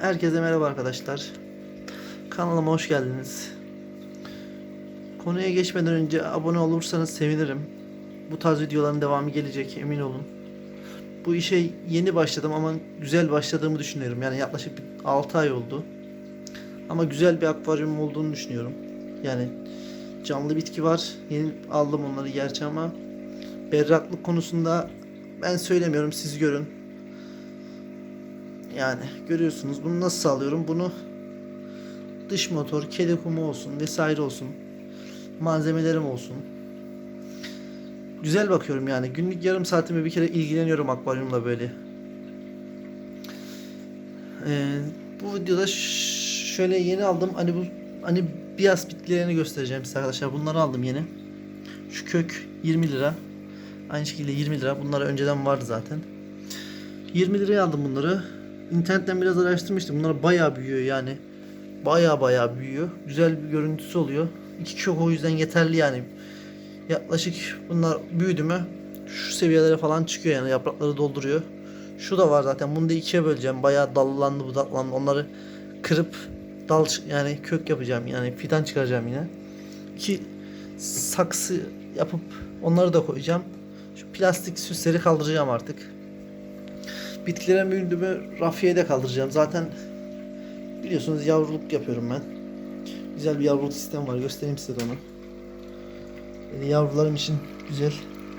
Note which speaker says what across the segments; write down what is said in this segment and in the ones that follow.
Speaker 1: Herkese merhaba arkadaşlar. Kanalıma hoş geldiniz. Konuya geçmeden önce abone olursanız sevinirim. Bu tarz videoların devamı gelecek emin olun. Bu işe yeni başladım ama güzel başladığımı düşünüyorum. Yani yaklaşık 6 ay oldu. Ama güzel bir akvaryum olduğunu düşünüyorum. Yani canlı bitki var. Yeni aldım onları gerçi ama berraklık konusunda ben söylemiyorum siz görün. Yani görüyorsunuz bunu nasıl sağlıyorum? Bunu dış motor, kedi kumu olsun vesaire olsun. Malzemelerim olsun. Güzel bakıyorum yani. Günlük yarım saatimi bir kere ilgileniyorum akvaryumla böyle. Ee, bu videoda şöyle yeni aldım. Hani bu hani biyaz bitkilerini göstereceğim size arkadaşlar. Bunları aldım yeni. Şu kök 20 lira. Aynı şekilde 20 lira. Bunlar önceden vardı zaten. 20 liraya aldım bunları. İnternetten biraz araştırmıştım. Bunlar bayağı büyüyor yani. Bayağı bayağı büyüyor. Güzel bir görüntüsü oluyor. İki kök o yüzden yeterli yani. Yaklaşık bunlar büyüdü mü şu seviyelere falan çıkıyor yani yaprakları dolduruyor. Şu da var zaten. Bunu da ikiye böleceğim. Bayağı dallandı budaklandı. Onları kırıp dal yani kök yapacağım yani fidan çıkaracağım yine. İki saksı yapıp onları da koyacağım. Şu plastik süsleri kaldıracağım artık. Bitkilerin büyüdü mü rafiye de kaldıracağım. Zaten biliyorsunuz yavruluk yapıyorum ben. Güzel bir yavruluk sistemi var. Göstereyim size onu. Yani yavrularım için güzel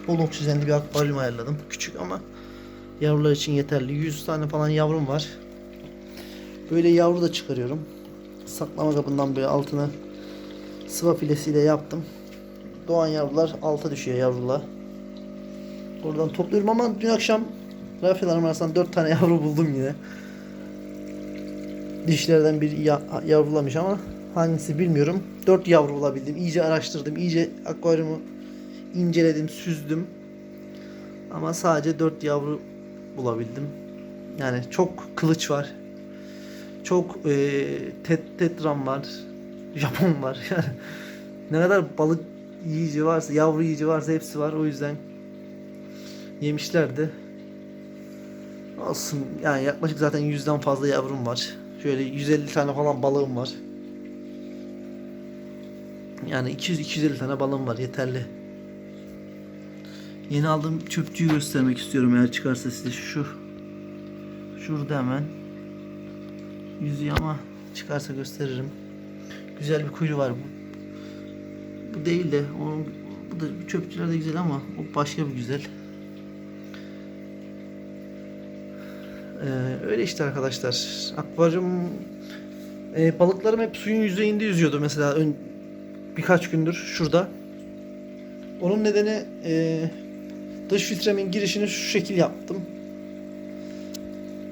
Speaker 1: bol oksijenli bir akvaryum ayarladım. Küçük ama yavrular için yeterli. 100 tane falan yavrum var. Böyle yavru da çıkarıyorum. Saklama kabından böyle altına sıva filesiyle yaptım. Doğan yavrular alta düşüyor yavruluğa. Oradan topluyorum ama dün akşam Rafiyalarım arasından 4 tane yavru buldum yine. Dişlerden bir ya- yavrulamış ama hangisi bilmiyorum. 4 yavru bulabildim. İyice araştırdım. iyice akvaryumu inceledim, süzdüm. Ama sadece 4 yavru bulabildim. Yani çok kılıç var. Çok e, tet, tetram var. Japon var. Yani ne kadar balık yiyici varsa, yavru yiyici varsa hepsi var. O yüzden yemişlerdi. Olsun yani yaklaşık zaten yüzden fazla yavrum var. Şöyle 150 tane falan balığım var. Yani 200-250 tane balığım var yeterli. Yeni aldığım çöpçüyü göstermek istiyorum eğer çıkarsa size şu. Şurada hemen. Yüzüyor ama çıkarsa gösteririm. Güzel bir kuyruğu var bu. Bu değil de onun bu da çöpçüler de güzel ama o başka bir güzel. Ee, öyle işte arkadaşlar. Akvaryum e, balıklarım hep suyun yüzeyinde yüzüyordu mesela ön, birkaç gündür şurada. Onun nedeni e, dış filtremin girişini şu şekil yaptım.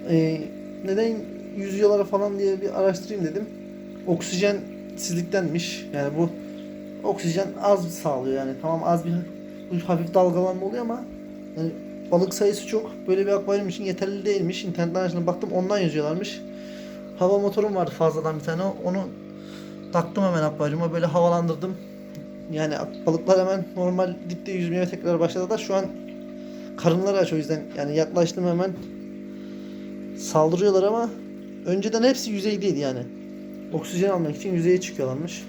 Speaker 1: E, neden yüzüyorlar falan diye bir araştırayım dedim. Oksijensizliktenmiş. Yani bu oksijen az sağlıyor yani. Tamam az bir hafif dalgalanma oluyor ama yani balık sayısı çok. Böyle bir akvaryum için yeterli değilmiş. İnternetten araştırdım baktım ondan yazıyorlarmış. Hava motorum vardı fazladan bir tane. Onu taktım hemen akvaryuma böyle havalandırdım. Yani balıklar hemen normal dipte yüzmeye tekrar başladılar. Şu an karınları aç o yüzden yani yaklaştım hemen saldırıyorlar ama önceden hepsi yüzeydeydi yani. Oksijen almak için yüzeye çıkıyorlarmış.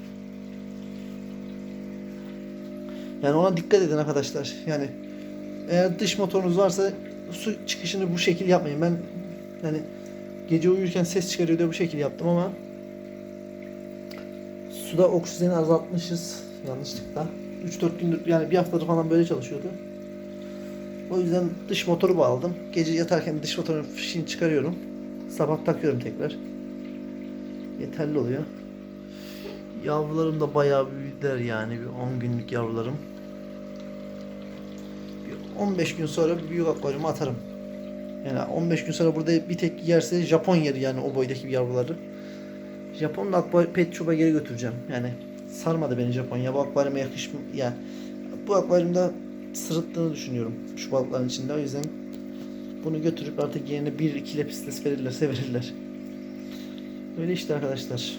Speaker 1: Yani ona dikkat edin arkadaşlar. Yani eğer dış motorunuz varsa su çıkışını bu şekil yapmayın. Ben yani gece uyurken ses çıkarıyor diye bu şekil yaptım ama suda oksijeni azaltmışız yanlışlıkla. 3-4 gündür yani bir haftadır falan böyle çalışıyordu. O yüzden dış motoru bağladım. Gece yatarken dış motorun fişini çıkarıyorum. Sabah takıyorum tekrar. Yeterli oluyor. Yavrularım da bayağı büyüdüler yani bir 10 günlük yavrularım. Bir 15 gün sonra bir büyük akvaryuma atarım. Yani 15 gün sonra burada bir tek yerse Japon yeri yani o boydaki yavruları. Japon'da akvaryum pet shop'a geri götüreceğim. Yani sarmadı beni Japonya. Bu akvaryuma yakışmıyor. Yani bu akvaryumda sırıttığını düşünüyorum şu balıkların içinde. O yüzden bunu götürüp artık yerine 1-2 lepistes verirlerse verirler. Öyle işte arkadaşlar.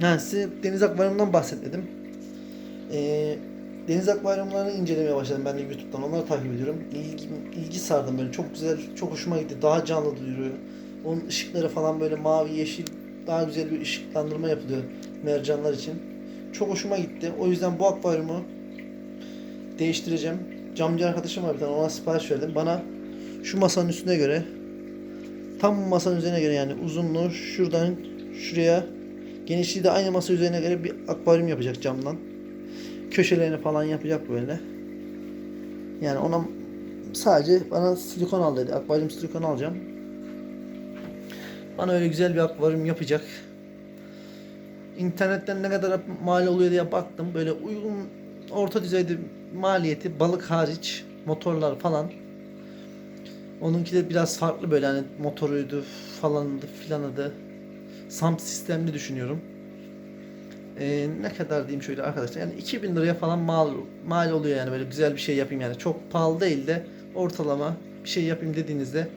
Speaker 1: Ha, size deniz akvaryumundan bahsetmedim. Ee, deniz akvaryumlarını incelemeye başladım ben de YouTube'dan. Onları takip ediyorum. İlgi, ilgi sardım böyle. Çok güzel, çok hoşuma gitti. Daha canlı duruyor. Onun ışıkları falan böyle mavi yeşil daha güzel bir ışıklandırma yapılıyor mercanlar için. Çok hoşuma gitti. O yüzden bu akvaryumu değiştireceğim. Camcı arkadaşım var bir tane ona sipariş verdim. Bana şu masanın üstüne göre tam masanın üzerine göre yani uzunluğu şuradan şuraya genişliği de aynı masa üzerine göre bir akvaryum yapacak camdan. Köşelerini falan yapacak böyle. Yani ona sadece bana silikon al dedi. Akvaryum silikon alacağım. Bana öyle güzel bir akvaryum yapacak. İnternetten ne kadar mal oluyor diye baktım. Böyle uygun orta düzeyde maliyeti balık hariç motorlar falan. Onunki de biraz farklı böyle hani motoruydu falandı filanıydı. SAMP sistemli düşünüyorum. Ee, ne kadar diyeyim şöyle arkadaşlar yani 2000 liraya falan mal mal oluyor yani böyle güzel bir şey yapayım yani çok pahalı değil de ortalama bir şey yapayım dediğinizde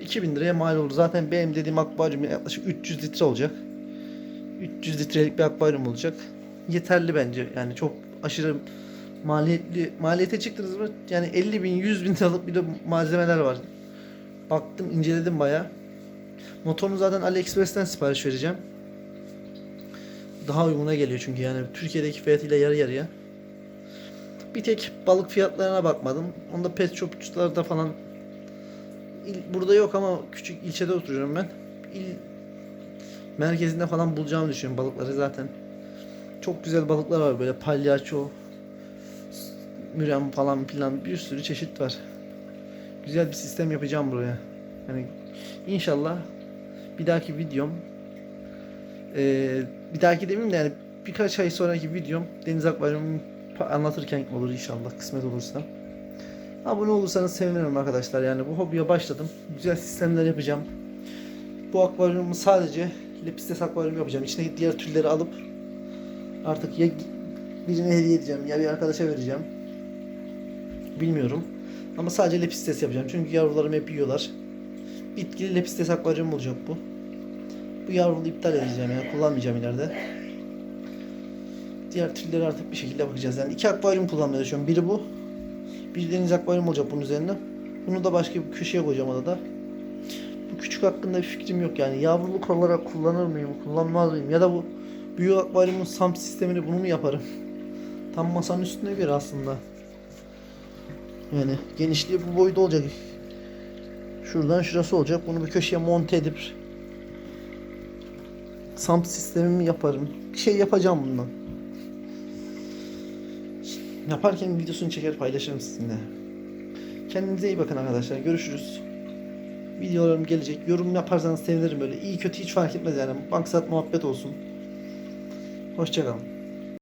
Speaker 1: 2000 liraya mal olur. Zaten benim dediğim akvaryum yaklaşık 300 litre olacak. 300 litrelik bir akvaryum olacak. Yeterli bence. Yani çok aşırı maliyetli maliyete çıktınız mı? Yani 50 bin 100 bin liralık bir de malzemeler var. Baktım inceledim baya. Motorunu zaten AliExpress'ten sipariş vereceğim. Daha uyguna geliyor çünkü yani Türkiye'deki fiyatıyla yarı yarıya. Bir tek balık fiyatlarına bakmadım. Onda pet shopçularda falan burada yok ama küçük ilçede oturuyorum ben. İl merkezinde falan bulacağımı düşünüyorum balıkları zaten. Çok güzel balıklar var böyle palyaço, mürem falan filan bir sürü çeşit var. Güzel bir sistem yapacağım buraya. Yani inşallah bir dahaki videom eee, bir dahaki demeyeyim de yani birkaç ay sonraki videom deniz akvaryumu anlatırken olur inşallah kısmet olursa. Abone olursanız sevinirim arkadaşlar. Yani bu hobiye başladım. Güzel sistemler yapacağım. Bu akvaryumu sadece lepistes akvaryum yapacağım. İçindeki diğer türleri alıp artık ya birine hediye edeceğim ya bir arkadaşa vereceğim. Bilmiyorum. Ama sadece lepistes yapacağım. Çünkü yavrularım hep yiyorlar. Bitkili lepistes akvaryum olacak bu. Bu yavrulu iptal edeceğim yani kullanmayacağım ileride. Diğer türleri artık bir şekilde bakacağız. Yani iki akvaryum kullanmaya çalışıyorum. Biri bu. Bir deniz akvaryum olacak bunun üzerine. Bunu da başka bir köşeye koyacağım odada. Bu küçük hakkında bir fikrim yok yani. Yavruluk olarak kullanır mıyım, kullanmaz mıyım? Ya da bu büyük akvaryumun SAMP sistemini bunu mu yaparım? Tam masanın üstüne göre aslında. Yani genişliği bu boyda olacak. Şuradan şurası olacak. Bunu bir köşeye monte edip SAMP sistemimi yaparım. Bir şey yapacağım bundan. Yaparken videosunu çeker paylaşırım sizinle. Kendinize iyi bakın arkadaşlar. Görüşürüz. Videolarım gelecek. Yorum yaparsanız sevinirim böyle. İyi kötü hiç fark etmez yani. Maksat muhabbet olsun. Hoşçakalın.